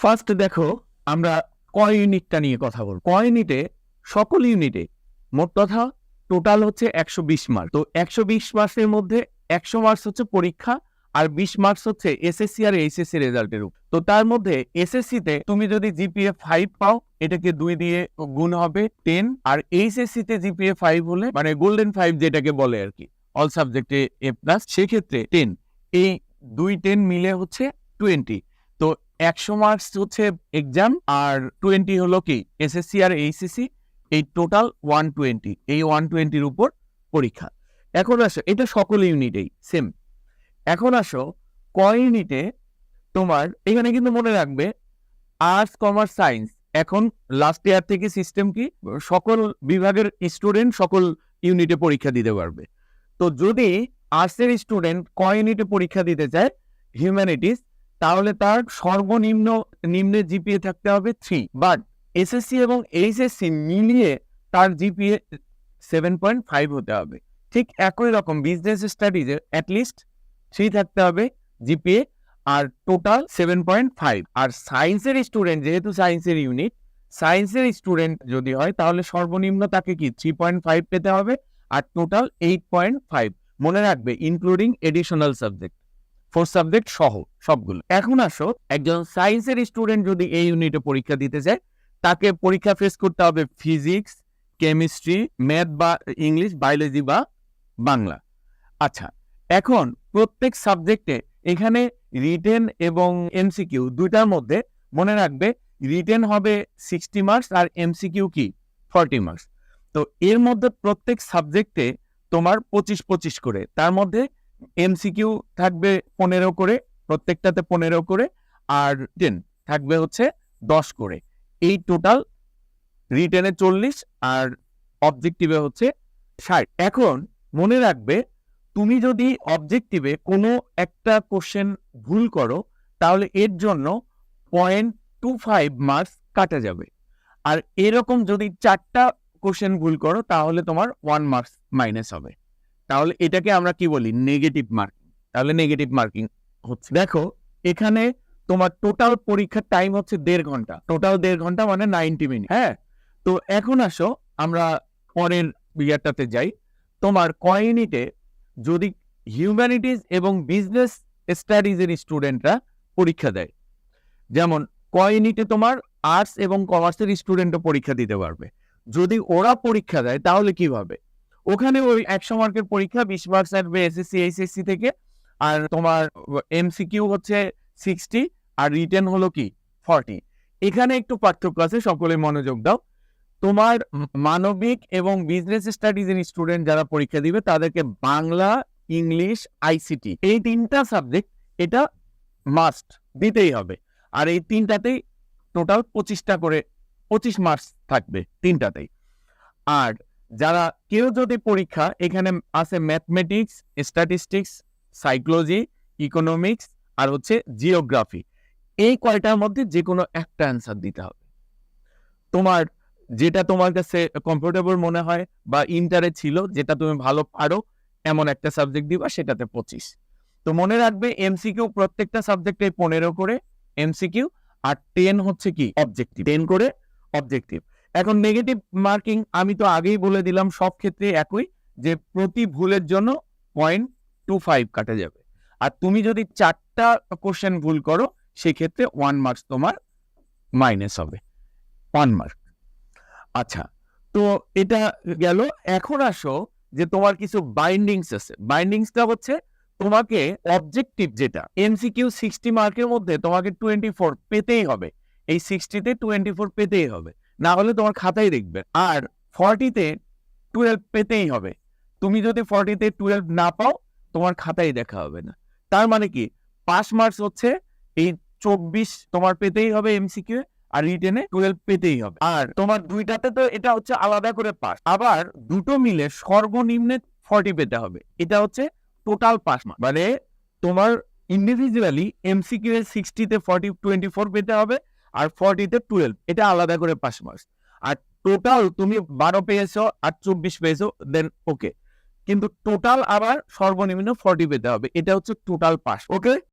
First দেখো, আমরা ক ইউনিটটা নিয়ে কথা বলব? ক ইউনিটে সকল ইউনিটে মোট কথা টোটাল হচ্ছে একশো বিশ মার্ক তো একশো বিশ মার্কসের মধ্যে একশো মার্কস হচ্ছে পরীক্ষা আর বিশ মার্কস হচ্ছে এসএসসি আর এইচএসসি রেজাল্টের উপর। তো তার মধ্যে এসএসসি তে তুমি যদি জিপিএ ফাইভ পাও, এটাকে দুই দিয়ে গুণ হবে টেন আর এইচএসসি তে জিপিএ ফাইভ হলে মানে গোল্ডেন ফাইভ যেটাকে বলে আর কি অল সাবজেক্টে এ প্লাস সেক্ষেত্রে টেন এই দুই টেন মিলে হচ্ছে টোয়েন্টি তো একশো মার্কস হচ্ছে এক্সাম আর টোয়েন্টি হলো কি? এসএসসি আর এইচএসসি এই টোটাল ওয়ান টোয়েন্টি এই ওয়ান টোয়েন্টির উপর পরীক্ষা। এখন আসো, এটা সকল ইউনিটেই সেম এখন আসো, ক ইউনিটে তোমার, এখানে কিন্তু মনে রাখবে আর্টস কমার্স সায়েন্স এখন লাস্ট ইয়ার থেকে সিস্টেম কি? সকল বিভাগের স্টুডেন্ট সকল ইউনিটে পরীক্ষা দিতে পারবে। তো যদি আর্টসের স্টুডেন্ট ক ইউনিটে পরীক্ষা দিতে চায় হিউম্যানিটিস তাহলে তার সর্বনিম্ন, নিম্নে জিপিএ থাকতে হবে থ্রি বাট এসএসসি এবং এইচএসসি মিলিয়ে তার জিপিএ সেভেন পয়েন্ট ফাইভ হতে হবে। ঠিক একই রকম বিজনেস স্টাডিজে অ্যাটলিস্ট থ্রি থাকতে হবে জিপিএ আর টোটাল সেভেন পয়েন্ট ফাইভ আর সায়েন্সের স্টুডেন্ট যেহেতু সায়েন্সের ইউনিট সায়েন্সের স্টুডেন্ট যদি হয়, তাহলে সর্বনিম্ন তাকে কি থ্রি পয়েন্ট ফাইভ পেতে হবে আর টোটাল এইট পয়েন্ট ফাইভ মনে রাখবে including additional subject four subject সহ, সবগুলো। এখন আসো, একজন সায়েন্সের স্টুডেন্ট যদি এই ইউনিটে পরীক্ষা দিতে যায় তাকে পরীক্ষা ফেস করতে হবে ফিজিক্স কেমিস্ট্রি ম্যাথ বা ইংলিশ বায়োলজি বা বাংলা। আচ্ছা এখন প্রত্যেক সাবজেক্টে এখানে রিটেন এবং এমসিকিউ দুইটার মধ্যে মনে রাখবে রিটেন হবে সিক্সটি মার্কস আর এমসিকিউ কি? ফর্টি মার্কস তো এর মধ্যে প্রত্যেক সাবজেক্টে তোমার পঁচিশ পঁচিশ করে, তার মধ্যে এমসিকিউ থাকবে পনেরো করে, প্রত্যেকটাতে পনেরো করে, আর টেন থাকবে হচ্ছে দশ করে। এই টোটাল রিটেনে চল্লিশ আর অবজেক্টিভে হচ্ছে ষাট। এখন মনে রাখবে, তুমি যদি অবজেক্টিভে কোনো একটা কোশ্চেন ভুল করো, তাহলে এর জন্য পয়েন্ট টু ফাইভ মার্কস কাটা যাবে। আর এরকম যদি চারটা কোশ্চেন ভুল করো, তাহলে তোমার ওয়ান মার্কস মাইনাস হবে। তাহলে এটাকে আমরা কি বলি? নেগেটিভ মার্কিং তাহলে নেগেটিভ মার্কিং হচ্ছে। দেখো, এখানে তোমার টোটাল পরীক্ষার টাইম হচ্ছে দেড় ঘণ্টা। টোটাল দেড় ঘণ্টা মানে নাইনটি মিনিট হ্যাঁ? তো এখন আসো, আমরা পরের ইয়ারটাতে যাই। তোমার কয়েনিটে যদি হিউম্যানিটিস এবং বিজনেস স্টাডিজের স্টুডেন্টরা পরীক্ষা দেয়, যেমন কয়েনিটে তোমার আর্টস এবং কমার্সের স্টুডেন্টও পরীক্ষা দিতে পারবে। যদি ওরা পরীক্ষা দেয়, তাহলে কীভাবে ওখানে ওই একশো মার্কের পরীক্ষা, বিশ মার্কস আসবে এসএসসি এইচএসসি থেকে। আর তোমার এমসিকিউ হচ্ছে সিক্সটি আর রিটেন হলো কি? ফর্টি এখানে একটু পার্থক্য আছে, সকলে মনোযোগ দাও। তোমার মানবিক এবং বিজনেস স্টাডিজের স্টুডেন্ট যারা পরীক্ষা দিবে, তাদেরকে বাংলা, ইংলিশ আইসিটি এই তিনটা সাবজেক্ট এটা মাস্ট দিতেই হবে। আর এই তিনটাতেই টোটাল পঁচিশটা করে, পঁচিশ মার্কস থাকবে তিনটাতেই। আর যারা কেউ যদি পরীক্ষা, এখানে আছে ম্যাথমেটিক্স স্ট্যাটিস্টিক্স সাইকোলজি ইকোনমিক্স আর হচ্ছে জিওগ্রাফি এই কয়টার মধ্যে যে কোনো একটা অ্যান্সার দিতে হবে। তোমার যেটা তোমার কাছে কমফোর্টেবল মনে হয় বা ইন্টারে ছিল, যেটা তুমি ভালো পারো, এমন একটা সাবজেক্ট দিবা, সেটাতে পঁচিশ। তো মনে রাখবে এমসিকিউ প্রত্যেকটা সাবজেক্টে পনেরো করে এমসিকিউ আর টেন হচ্ছে কি? অবজেক্টিভ টেন করে অবজেক্টিভ এখন নেগেটিভ মার্কিং আমি তো আগেই বলে দিলাম, সব ক্ষেত্রে একই, যে প্রতি ভুলের জন্য পয়েন্ট টু ফাইভ কাটা যাবে। আর তুমি যদি চারটা কোশ্চেন ভুল করো, সেক্ষেত্রে ওয়ান মার্কস তোমার মাইনাস হবে। ওয়ান মার্ক আচ্ছা তো এটা গেল। এখন আসো যে তোমার কিছু বাইন্ডিংস আছে। বাইন্ডিংসটা হচ্ছে তোমাকে অবজেক্টিভ যেটা এমসিকিউ সিক্সটি মার্কের মধ্যে তোমাকে টোয়েন্টি ফোর পেতেই হবে। এই সিক্সটিতে টোয়েন্টি ফোর পেতেই হবে। না হলে তোমার খাতাই দেখবে। আর ফর্টিতে টুয়েলভ পেতেই হবে। তুমি যদি ফর্টিতে টুয়েলভ না পাও, তোমার খাতায় দেখা হবে না। তার মানে কি? পাস মার্কস হচ্ছে এই চব্বিশ তোমার পেতেই হবে এমসিকিউ আর রিটেনে টুয়েলভ পেতেই হবে। আর তোমার দুইটাতে তো এটা হচ্ছে আলাদা করে পাস। আবার দুটো মিলে সর্বনিম্নে ফর্টি পেতে হবে। এটা হচ্ছে টোটাল পাস মার্ক মানে তোমার ইন্ডিভিজুয়ালি এমসিকিউ এর সিক্সটিতে ফর্টি টোয়েন্টি ফোর পেতে হবে। আর ফর্টিতে টুয়েলভ এটা আলাদা করে পাস মার্কস আর টোটাল তুমি বারো পেয়েছ আর চব্বিশ পেয়েছ দেন ওকে কিন্তু টোটাল আবার সর্বনিম্ন ফর্টি পেতে হবে, এটা হচ্ছে টোটাল পাস ওকে